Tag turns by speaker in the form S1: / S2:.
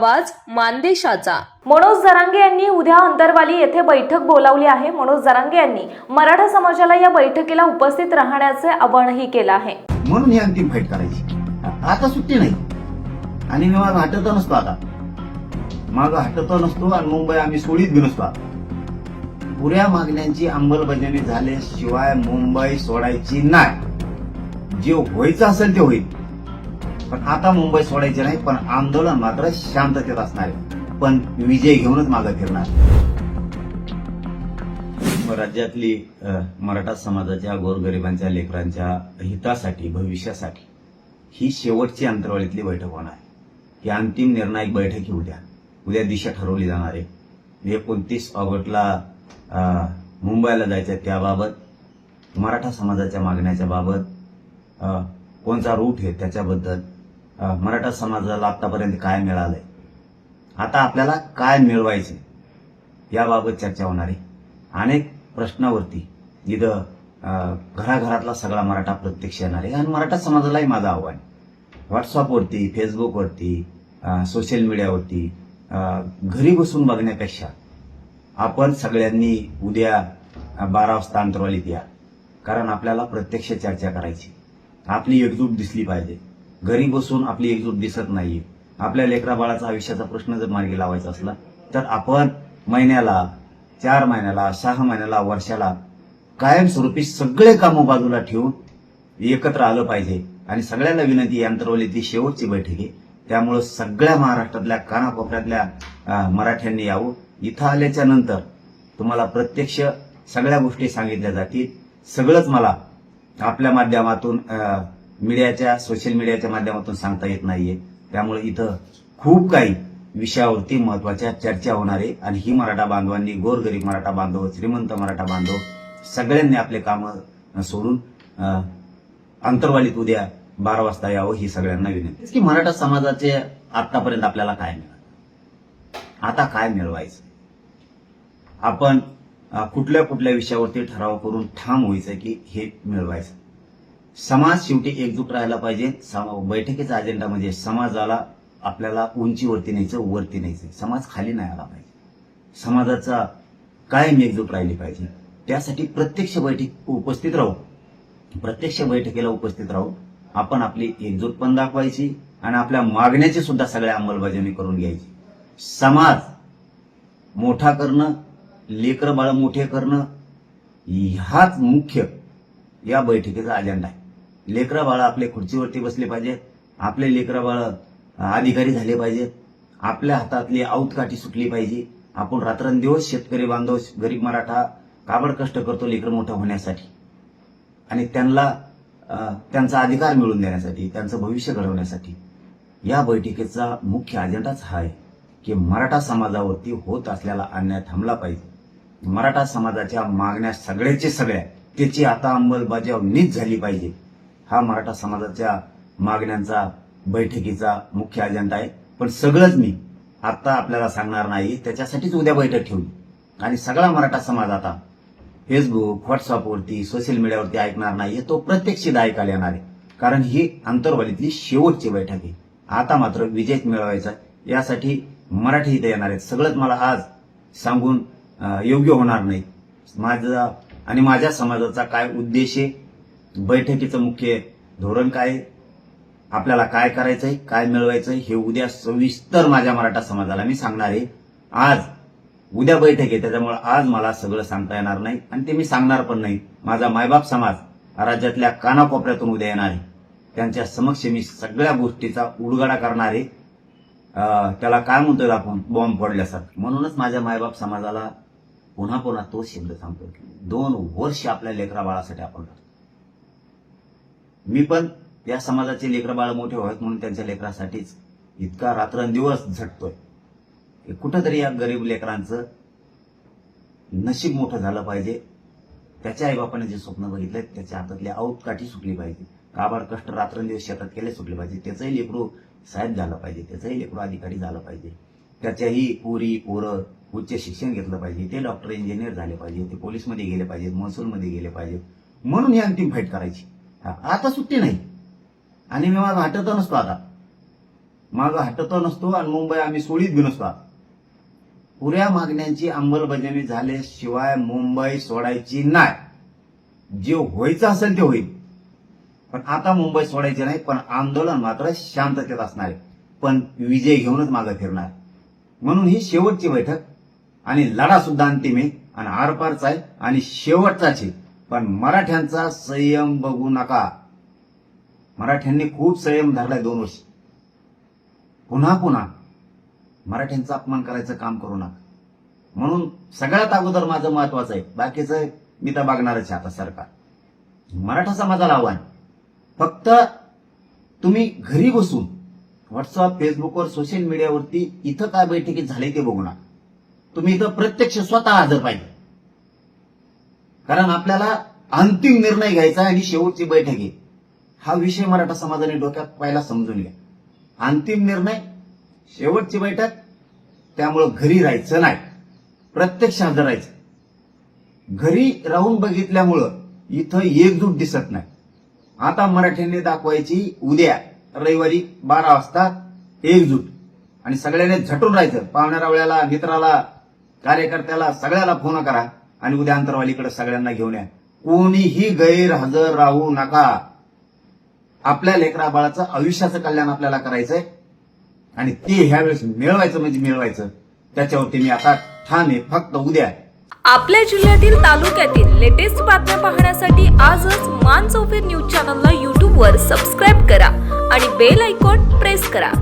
S1: आवाज मानदेशाचा.
S2: मनोज जरांगे यांनी उद्या अंतरवाली येथे बैठक बोलावली आहे. मनोज जरांगे यांनी मराठा समाजाला या बैठकीला उपस्थित राहण्याचे आवाहनही केलं आहे.
S3: म्हणून ही अंतिम फाईट करायची. आता सुट्टी नाही. आणि मी माझा हटत नसतो आता. माझा हटत नसतो आणि मुंबई आम्ही सोडीत बी नसतो आता. पुऱ्या मागण्यांची अंमलबजावणी झाल्याशिवाय मुंबई सोडायची नाही. जे व्हायचं असेल ते होईल. पण आता मुंबई सोडायची नाही पण आंदोलन मात्र शांततेत असणार आहे. पण विजय घेऊनच मागे फिरणार. राज्यातली मराठा समाजाच्या गोरगरिबांच्या लेकरांच्या हितासाठी भविष्यासाठी ही शेवटची अंतरवाळीतली बैठक होणार आहे. ही अंतिम निर्णायक बैठक ही उद्या. उद्या दिशा ठरवली जाणार आहे. एकोणतीस ऑगस्टला मुंबईला जायचं आहे त्याबाबत मराठा समाजाच्या मागण्याच्या बाबत कोणता रूट आहे त्याच्याबद्दल मराठा समाजाला आतापर्यंत काय मिळालंय? आता आपल्याला काय मिळवायचे? याबाबत चर्चा होणार आहे. अनेक प्रश्नावरती इथं घराघरातला सगळा मराठा प्रत्यक्ष येणार आहे. आणि मराठा समाजालाही माझं आव्हान व्हॉट्सअपवरती फेसबुकवरती सोशल मीडियावरती घरी बसून बघण्यापेक्षा आपण सगळ्यांनी उद्या बारा वाजता अंतरवालीत या. कारण आपल्याला प्रत्यक्ष चर्चा करायची. आपली एकजूट दिसली पाहिजे. घरी बसून आपली एकजूट दिसत नाहीये आपल्या लेकरा बाळाचा आयुष्याचा प्रश्न जर मार्गी लावायचा असला तर आपण महिन्याला चार महिन्याला सहा महिन्याला वर्षाला कायमस्वरूपी सगळे कामं बाजूला ठेवून एकत्र आलं पाहिजे. आणि सगळ्यांना विनंती आहे, अंतरवलीतली शेवटची बैठक आहे. त्यामुळं सगळ्या महाराष्ट्रातल्या कानाकोपऱ्यातल्या मराठ्यांनी यावं. इथं आल्याच्यानंतर तुम्हाला प्रत्यक्ष सगळ्या गोष्टी सांगितल्या जातील. सगळंच मला आपल्या माध्यमातून मीडियाच्या सोशल मीडियाच्या माध्यमातून सांगता येत नाहीये. त्यामुळे इथं खूप काही विषयावरती महत्त्वाच्या चर्चा होणार आहे. आणि ही मराठा बांधवांनी गोरगरीब मराठा बांधव श्रीमंत मराठा बांधव सगळ्यांनी आपले कामं सोडून अंतरवालीत उद्या बारा वाजता यावं ही सगळ्यांना विनंती की मराठा समाजाचे आतापर्यंत आपल्याला काय मिळालं? आता काय मिळवायचं? आपण कुठल्या कुठल्या विषयावरती ठराव करून ठाम व्हायचं की हे मिळवायचं? समाज शेवटी एकजूट राहायला पाहिजे. बैठकीचा अजेंडा म्हणजे समाजाला आपल्याला उंचीवरती न्यायचं वरती न्यायचं. समाज खाली नाही आला पाहिजे. समाजाचा कायम एकजूट राहिली पाहिजे. त्यासाठी प्रत्यक्ष बैठक उपस्थित राहू. प्रत्यक्ष बैठकीला उपस्थित राहू. आपण आपली एकजूट पण दाखवायची आणि आपल्या मागण्याची सुद्धा सगळ्या अंमलबजावणी करून घ्यायची. समाज मोठा करणं लेकर बाळ मोठे करणं हाच मुख्य या बैठकीचा अजेंडा आहे. लेकरा बाळा आपले खुर्चीवरती बसले पाहिजेत आपले लेकरा बाळ अधिकारी झाले पाहिजेत आपल्या हातातली आऊतकाठी सुटली पाहिजे. आपण रात्रंदिवस शेतकरी बांधव गरीब मराठा काबड कष्ट करतो लेकर मोठं होण्यासाठी. आणि त्यांना त्यांचा अधिकार मिळवून देण्यासाठी त्यांचं भविष्य घडवण्यासाठी. या बैठकीचा मुख्य अजेंडाच हा आहे की मराठा समाजावरती होत असलेला अन्याय थांबला पाहिजे. मराठा समाजाच्या मागण्या सगळ्याचे सगळ्या त्याची आता अंमलबजावणीच झाली पाहिजे. हा मराठा समाजाच्या मागण्यांचा बैठकीचा मुख्य अजेंडा आहे. पण सगळंच मी आत्ता आपल्याला सांगणार नाही त्याच्यासाठीच उद्या बैठक ठेवली. आणि सगळा मराठा समाज आता फेसबुक व्हॉट्सअपवरती सोशल मीडियावरती ऐकणार नाही तो प्रत्यक्षित ऐकायला येणार आहे. कारण ही आंतरवालीतली शेवटची बैठक आहे. आता मात्र विजय मिळवायचा आहे. यासाठी मराठी इथे येणार आहेत. सगळंच मला आज सांगून योग्य होणार नाही. माझा आणि माझ्या समाजाचा काय उद्देश आहे बैठकीचं मुख्य धोरण काय? आहे, आपल्याला काय करायचंय काय मिळवायचंय हे उद्या सविस्तर माझ्या मराठा समाजाला मी सांगणार आहे. आज उद्या बैठक आहे त्याच्यामुळे आज मला सगळं सांगता येणार नाही आणि ते मी सांगणार पण नाही. माझा मायबाप समाज राज्यातल्या कानाकोपऱ्यातून उद्या येणार आहे. त्यांच्या समक्ष मी सगळ्या गोष्टीचा उडगडा करणार आहे. त्याला काय म्हणतोय आपण? बॉम्ब पडल्यासारखं. म्हणूनच माझ्या मायबाप समाजाला पुन्हा पुन्हा तोच शब्द सांगतो दोन वर्ष आपल्या लेकरा बाळासाठी आपण करतो मी पण या समाजाचे लेकरं बाळ मोठे व्हावेत म्हणून त्यांच्या लेकरासाठीच इतका रात्रंदिवस झटतोय. की कुठंतरी या गरीब लेकरांचं नशीब मोठं झालं पाहिजे. त्याच्या आईबापाने जे स्वप्न बघितलंय त्याच्या हातातली औतकाठी सुटली पाहिजे. काबाड कष्ट रात्रंदिवस शेतात केले सुटले पाहिजे. त्याचंही लेकरू साहेब झालं पाहिजे. त्याचंही लेकरू अधिकारी झालं पाहिजे. त्याच्याही पुरी पोरं उच्च शिक्षण घेतलं पाहिजे. ते डॉक्टर इंजिनियर झाले पाहिजे. ते पोलीसमध्ये गेले पाहिजेत महसूलमध्ये गेले पाहिजेत. म्हणून ही अंतिम फाईट करायची. आता सुट्टी नाही. आणि मी माझा हटत नसतो आता. माझा हटतो नसतो आणि मुंबई आम्ही सोडीत बी नसतो पुऱ्या मागण्यांची अंमलबजावणी झाल्याशिवाय मुंबई सोडायची नाही. जे व्हायचं असेल ते होईल. पण आता मुंबई सोडायची नाही पण आंदोलन मात्र शांततेत असणार आहे. पण विजय घेऊनच मागे फिरणार म्हणून ही शेवटची बैठक आणि लढा सुद्धा अंतिम आहे. आणि आरपारचा आहे आणि शेवटचाच आहे. पण मराठ्यांचा संयम बघू नका. मराठ्यांनी खूप संयम धरलाय दोन वर्ष. पुन्हा पुन्हा मराठ्यांचा अपमान करायचं काम करू नका. म्हणून सगळ्यात अगोदर माझं महत्वाचं आहे. बाकीचं मी तर बघणारच आहे आता सरकार. मराठा समाजाला आव्हान. फक्त तुम्ही घरी बसून व्हॉट्सअप फेसबुकवर सोशल मीडियावरती इथं काय बैठकीत झाले ते बघू नका. तुम्ही इथं प्रत्यक्ष स्वतः हजर पाहिजे. कारण आपल्याला अंतिम निर्णय घ्यायचा आहे आणि शेवटची बैठक आहे. हा विषय मराठा समाजाने डोक्यात पहिला समजून घ्या. अंतिम निर्णय शेवटची बैठक त्यामुळं घरी राहायचं नाही. प्रत्यक्ष हजर राहायचं. घरी राहून बघितल्यामुळं इथं एकजूट दिसत नाही. आता मराठ्यांनी दाखवायची उद्या रविवारी बारा वाजता एकजूट. आणि सगळ्यांनी झटून राहायचं. पाहुण्या रावळ्याला मित्राला कार्यकर्त्याला सगळ्याला फोन करा. आणि उद्या अंतरवालीकडे सगळ्यांना घेऊन या. कोणीही गैरहजर राहू नका. आपल्या लेकरा बाळाचं आयुष्याचं कल्याण आपल्याला करायचंय. आणि ते ह्यावेळेस मिळवायचं म्हणजे मिळवायचं. त्याच्यावरती मी आता ठाणे आहे. फक्त उद्या.
S2: आपल्या जिल्ह्यातील तालुक्यातील लेटेस्ट बातम्या पाहण्यासाठी आजच मान चौफेर न्यूज चॅनलला यूट्यूबवर सबस्क्राईब करा आणि बेल आयकॉन प्रेस करा.